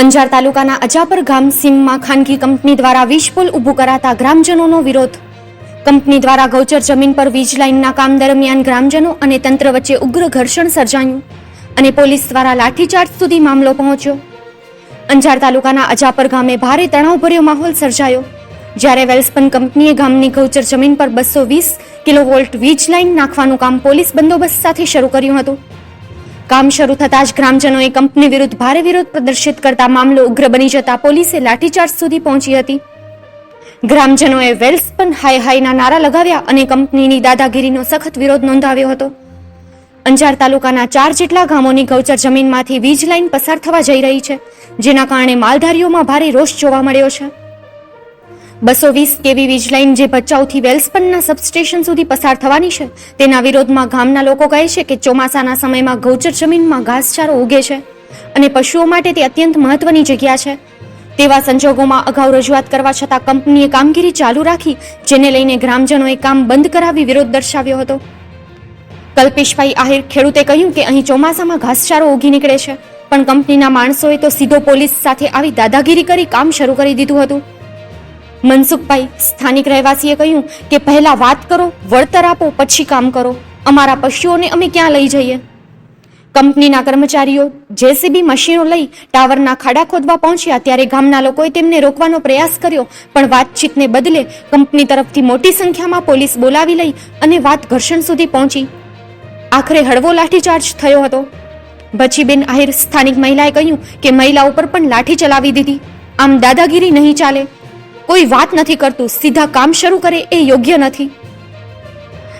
અંજાર તાલુકાના અજાપર ગામ સીમમાં ખાનગી કંપની દ્વારા વીજ પુલ ઊભું કરાતા ગ્રામજનોનો વિરોધ. કંપની દ્વારા ગૌચર જમીન પર વીજ લાઇનના કામ દરમિયાન ગ્રામજનો અને તંત્ર વચ્ચે ઉગ્ર ઘર્ષણ સર્જાયું અને પોલીસ દ્વારા લાઠીચાર્જ સુધી મામલો પહોંચ્યો. અંજાર તાલુકાના અજાપર ગામે ભારે તણાવભર્યો માહોલ સર્જાયો. જ્યારે વેલ્સપન કંપનીએ ગામની ગૌચર જમીન પર બસો વીસ કિલોવોલ્ટ વીજ લાઇન નાખવાનું કામ પોલીસ બંદોબસ્ત સાથે શરૂ કર્યું હતું. કામ શરૂ થતાં જ ગ્રામજનોએ કંપની વિરુદ્ધ ભારે વિરોધ પ્રદર્શિત કરતા મામલો ઉગ્ર બની જતા પોલીસે લાઠીચાર્જ સુધી પહોંચી હતી. ગ્રામજનોએ વેલ્સપન હાય હાયના નારા લગાવ્યા અને કંપનીની દાદાગીરીનો સખત વિરોધ નોંધાવ્યો હતો. અંજાર તાલુકાના ચાર જેટલા ગામોની ગૌચર જમીનમાંથી વીજ લાઇન પસાર થવા જઈ રહી છે, જેના કારણે માલધારીઓમાં ભારે રોષ જોવા મળ્યો છે. બસો વીસ કેવી વીજ લાઇન જે ભચાઉથી વેલ્સપનના સબસ્ટેશન સુધી પસાર થવાની છે, તેના વિરોધમાં ગામના લોકો કહે છે કે ચોમાસાના સમયમાં ગૌચર જમીનમાં ઘાસચારો ઉગે છે અને પશુઓ માટે તે અત્યંત મહત્વની જગ્યા છે. તેવા સંજોગોમાં અગાઉ રજૂઆત કરવા છતાં કંપનીએ કામગીરી ચાલુ રાખી, જેને લઈને ગ્રામજનોએ કામ બંધ કરાવી વિરોધ દર્શાવ્યો હતો. કલ્પેશભાઈ આહિર ખેડૂતે કહ્યું કે અહીં ચોમાસામાં ઘાસચારો ઉગી નીકળે છે, પણ કંપનીના માણસોએ તો સીધો પોલીસ સાથે આવી દાદાગીરી કરી કામ શરૂ કરી દીધું હતું. મનસુખભાઈ સ્થાનિક રહેવાસીએ કહ્યું કે પહેલા વાત કરો, વળતર આપો, પછી કામ કરો. અમારા પશુઓને અમે ક્યાં લઈ જઈએ? કંપનીના કર્મચારીઓ જેસીબી મશીનો લઈ ટાવરના ખાડા ખોદવા પહોંચ્યા ત્યારે ગામના લોકોએ તેમને રોકવાનો પ્રયાસ કર્યો, પણ વાતચીતને બદલે કંપની તરફથી મોટી સંખ્યામાં પોલીસ બોલાવી લઈ અને વાત ઘર્ષણ સુધી પહોંચી. આખરે હળવો લાઠીચાર્જ થયો હતો. બચીબેન આહિર સ્થાનિક મહિલાએ કહ્યું કે મહિલા ઉપર પણ લાઠી ચલાવી દીધી. આમ દાદાગીરી નહીં ચાલે. કોઈ વાત નથી કરતું, સીધા કામ શરૂ કરે એ યોગ્ય નથી.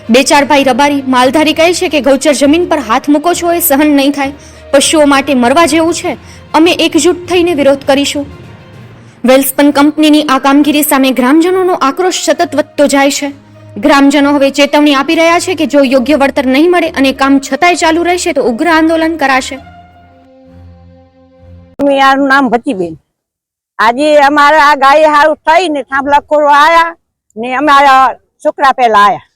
બે ચાર ભાઈ રબારી, માલધારી કહે છે કે ગૌચર જમીન પર હાથ મૂકો છો એ સહન નહીં થાય. પશુઓ માટે મરવા જેવું છે. અમે એકજૂટ થઈને વિરોધ કરીશું. વેલ્સપન કંપનીની આ કામગીરી સામે ગ્રામજનોનો આક્રોશ સતત વધતો જાય છે. ગ્રામજનો હવે ચેતવણી આપી રહ્યા છે કે જો યોગ્ય વળતર નહીં મળે અને કામ છતાંય ચાલુ રહેશે તો ઉગ્ર આંદોલન કરાશે. મારું નામ ભચીબેન આજે અમારે આ ગાય હારું થઈ ને થાંભલા ખોરવા આયા ને અમારા છોકરા પેલા આયા.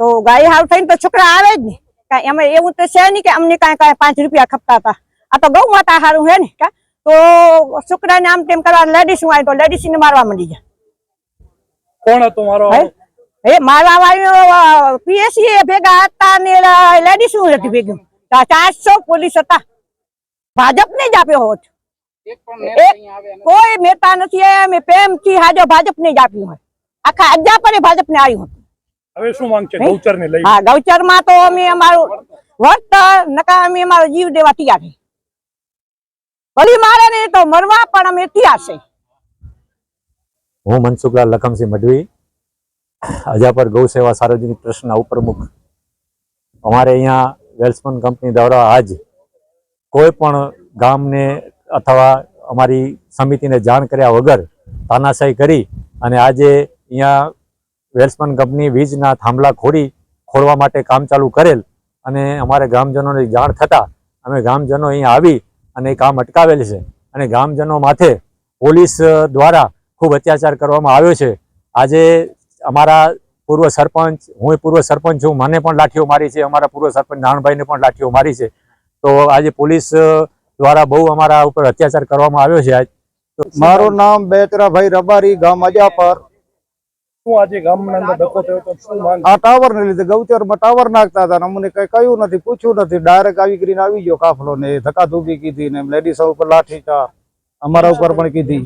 તો ગાય હારું થઈને તો છોકરા આવે જ ને. કાંઈ અમે એવું તો છે નહીં કે અમને કાંઈ કાંઈ પાંચ રૂપિયા ખપતા હતા. આ તો ગૌ માતા હારું હે ને? કા? તો છોકરાને આમ તેમ કરવા લેડીસ આવે તો લેડીસ ને મારવા માંડી જાય કોણ હતો મારો હે? વાળો? પીએસસી ભેગા હતા ને લેડીસ હતી ભેગું. ચારસો પોલીસ હતા. ભાજપ ને જ આપ્યો હોત. કોઈ નેતા નથી આવ્યા મેં પ્રેમથી હાજો ભાજપ ને જ આપ્યું હોય. આખા અજા પર ભાજપ ને આવ્યું હતું. હવે શું માંગ છે? ગૌચર ને લઈ? હા ગૌચરમાં તો અમે અમારું વળતર નકા અમે અમારો જીવ દેવા તૈયાર છે. ભલી મારે ને તો મરવા પણ અમે તૈયાર છે. હું મનસુખલાલ લખમસિંહ મઢવી અજાપર ગૌ સેવા સાર્વજનિક ટ્રસ્ટના ઉપપ્રમુખ. અમારે અહીંયા વેલ્સમન કંપની દ્વારા આજ કોઈ પણ ગામને અથવા અમારી સમિતિને જાણ કર્યા વગર તાનાશાહી કરી અને આજે અહીંયા વેલ્સમન કંપની વીજના થાંભલા ખોડી ખોડવા માટે કામ ચાલુ કરેલ અને અમારે ગ્રામજનોની જાણ થતાં અમે ગ્રામજનો અહીંયા આવી અને કામ અટકાવેલ છે અને ગ્રામજનો માથે પોલીસ દ્વારા ખૂબ અત્યાચાર કરવામાં આવ્યો છે. આજે અમારા પૂર્વ સરપંચ, હું પૂર્વ સરપંચ છું, મને પણ લાઠીઓ મારી છે, અમારા પૂર્વ સરપંચ નારણભાઈને પણ લાઠીઓ મારી છે. તો આજે પોલીસ દ્વારા બહુ અમારા ઉપર અત્યાચાર કરવામાં આવ્યો છે આજ. તો મારું નામ બેચરાભાઈ રબારી ગામ અજાપર. શું આજે ગામના અંદર ડખો થયો તો શું માંગ? આ ટાવર ને લીધે ગૌચરમાં ટાવર નાખતા હતા અમને કઈ કહ્યું નથી પૂછ્યું નથી. ડાયરેક્ટ આવી કરીને આવી ગયો કાફલો ને ધક્કા ધૂબી કીધી ને લેડીસો ઉપર લાઠી ચાર અમારા ઉપર પણ કીધી.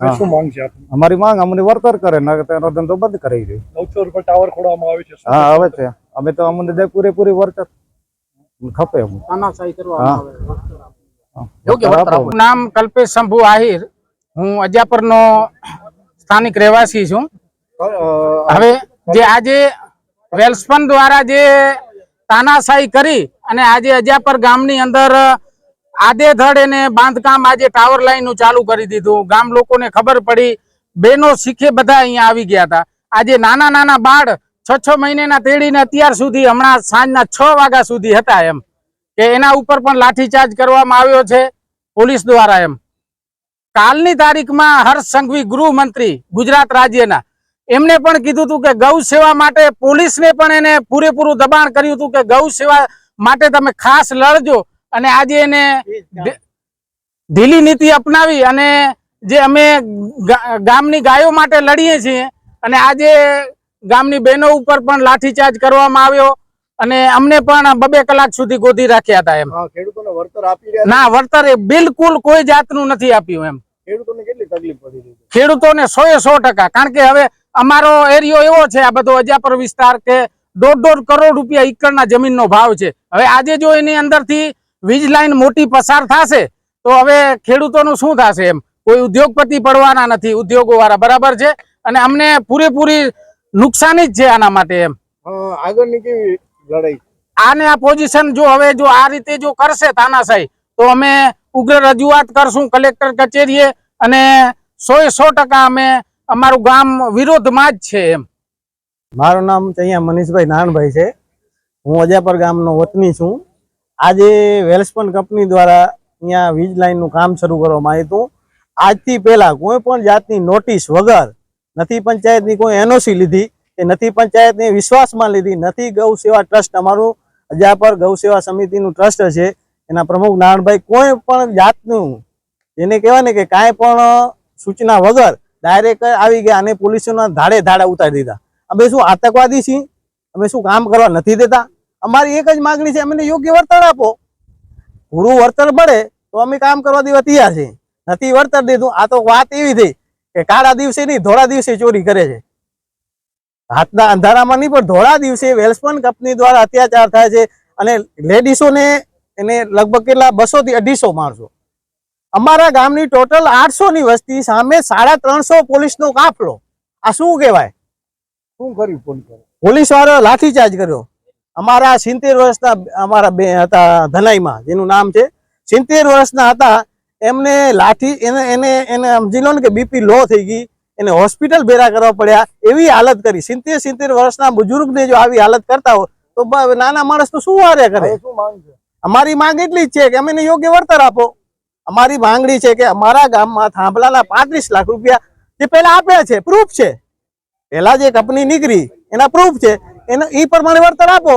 શું માંગ છે આપની? અમારી માંગ અમને વળતર કરે ધંધો બંધ કરી દે. ગૌચર ટાવર ખોડવામાં આવે છે હા આવે છે. અમે તો અમને દે પૂરેપૂરી વળતર. ખપે. વળતર નામ કલ્પેશ શંભુ આહિર. હું અજાપરનો સ્થાનિક રહેવાસી છું. હવે જે આજે વેલ્સપન દ્વારા જે તાનાશાહી કરી અને આજે અજાપર ગામની અંદર આદેધડ એને બાંધકામ આજે ટાવર લાઈનનું ચાલુ કરી દીધું. ગામ લોકોને ખબર પડી. બેનો શીખે બધા અહીંયા આવી ગયા હતા. આજે નાના નાના બાળ છ છ મહિનાના તેડીને અત્યાર સુધી હમણાં સાંજના છ વાગ્યા સુધી હતા એમ, કે એના ઉપર પણ લાઠીચાર્જ કરવામાં આવ્યો છે પોલીસ દ્વારા એમ. કાલની તારીખમાં હર્ષ સંઘવી ગૃહમંત્રી ગુજરાત રાજ્યના, એમને પણ કીધું હતું કે ગૌ સેવા માટે પોલીસને પણ એને પૂરેપૂરું દબાણ કર્યું હતું કે ગૌ સેવા માટે તમે ખાસ લડજો અને આજે એને ઢીલી નીતિ અપનાવી અને જે અમે ગામની ગાયો માટે લડીએ છીએ અને આજે ગામની બહેનો ઉપર પણ લાઠીચાર્જ કરવામાં આવ્યો અને અમને પણ બબે કલાક સુધી ગોધી રાખ્યા હતા એમ. ખેડૂતોને વળતર આપી ના વળતર બિલકુલ કોઈ જાતનું નથી આપ્યું એમ. ખેડૂતોને કેટલી તકલીફ પડી રહી ખેડૂતોને સો એ સો ટકા કારણ કે હવે અમારો એરિયો એવો છે આ બધો અજાપર વિસ્તાર કે દોઢ દોઢ કરોડ રૂપિયા એકરના જમીનનો ભાવ છે. હવે આજે જો એની અંદરથી વીજ લાઈન મોટી પસાર થશે તો હવે ખેડૂતોનું શું થશે એમ? કોઈ ઉદ્યોગપતિ પડવાના નથી ઉદ્યોગો વાળા બરાબર છે. અને અમને પૂરેપૂરી નુકસાની જ છે આના માટે એમ. હા, આગળની કેવી લડાઈ? આને આ પોઝિશન જો હવે જો આ રીતે જો કરશે તાનાશાહી તો અમે ઉગ્ર રજૂઆત કરશું કલેક્ટર કચેરીએ અને સો એ સો ટકા અમે અમારું ગામ વિરોધમાં જ છે એમ. મારું નામ છે અહીંયા મનીષભાઈ નાનભાઈ છે. હું અજાપર ગામનો વતની છું. આજે વેલ્સપન કંપની દ્વારા અહીંયા વીજ લાઈનનું કામ શરૂ કરવામાં આવ્યું હતું. આજથી પહેલાં કોઈ પણ જાતની નોટિસ વગર નથી પંચાયતની કોઈ એનઓસી લીધી કે નથી પંચાયતને વિશ્વાસમાં લીધી, નથી ગૌ સેવા ટ્રસ્ટ અમારું અજાપર ગૌ સેવા સમિતિનું ટ્રસ્ટ છે, એના પ્રમુખ નારાયણભાઈ કોઈ પણ જાતનું, એને કહેવાય ને કે કાંઈ પણ સૂચના વગર ડાયરેક્ટ આવી ગયા અને પોલીસોના ધાડે ધાડા ઉતારી દીધા. અમે શું આતંકવાદી છીએ? અમે શું કામ કરવા નથી દેતા? અમારી એક જ માગણી છે, અમને યોગ્ય વળતર આપો. પૂરું વળતર મળે તો અમે કામ કરવા દેવા તૈયાર છે નથી વળતર દીધું, આ તો વાત એવી થઈ કે કાળા દિવસે નહીં ધોળા દિવસે ચોરી કરે છે. હાથના અંધારામાં નહીં પણ ધોળા દિવસે વેલ્સપન કંપની દ્વારા અત્યાચાર થાય છે અને લેડીસોને એને લગભગ કેટલા બસો થી અઢીસો માણસો અમારા ગામની ટોટલ આઠસો ની વસ્તી સામે સાડા ત્રણસો પોલીસનો કાફલો. આ શું કહેવાય? શું કર્યું પોલીસે પોલીસ વાળો લાઠીચાર્જ કર્યો. અમારા સિત્તેર વર્ષના અમારા બે હતા ધનાઈમાં જેનું નામ છે સિત્તેર વર્ષના હતા એમને લાઠી એને એને એને સમજી લો ને કે બીપી લો થઈ ગઈ એને હોસ્પિટલ ભેરા કરવા પડ્યા એવી હાલત કરી. સિત્તેર સિત્તેર વર્ષના બુજુર્ગને જો આવી હાલત કરતા હોય તો નાના માણસ તો શું વારે કરે? અમારી માંગ એટલી જ છે કે અમે યોગ્ય વળતર આપો. અમારી માંગણી છે કે અમારા ગામમાં થાંભલાના પાંત્રીસ લાખ રૂપિયા જે પહેલા આપ્યા છે પ્રૂફ છે. પહેલા જે કંપની નીકળી એના પ્રૂફ છે. એના એ પ્રમાણે વળતર આપો.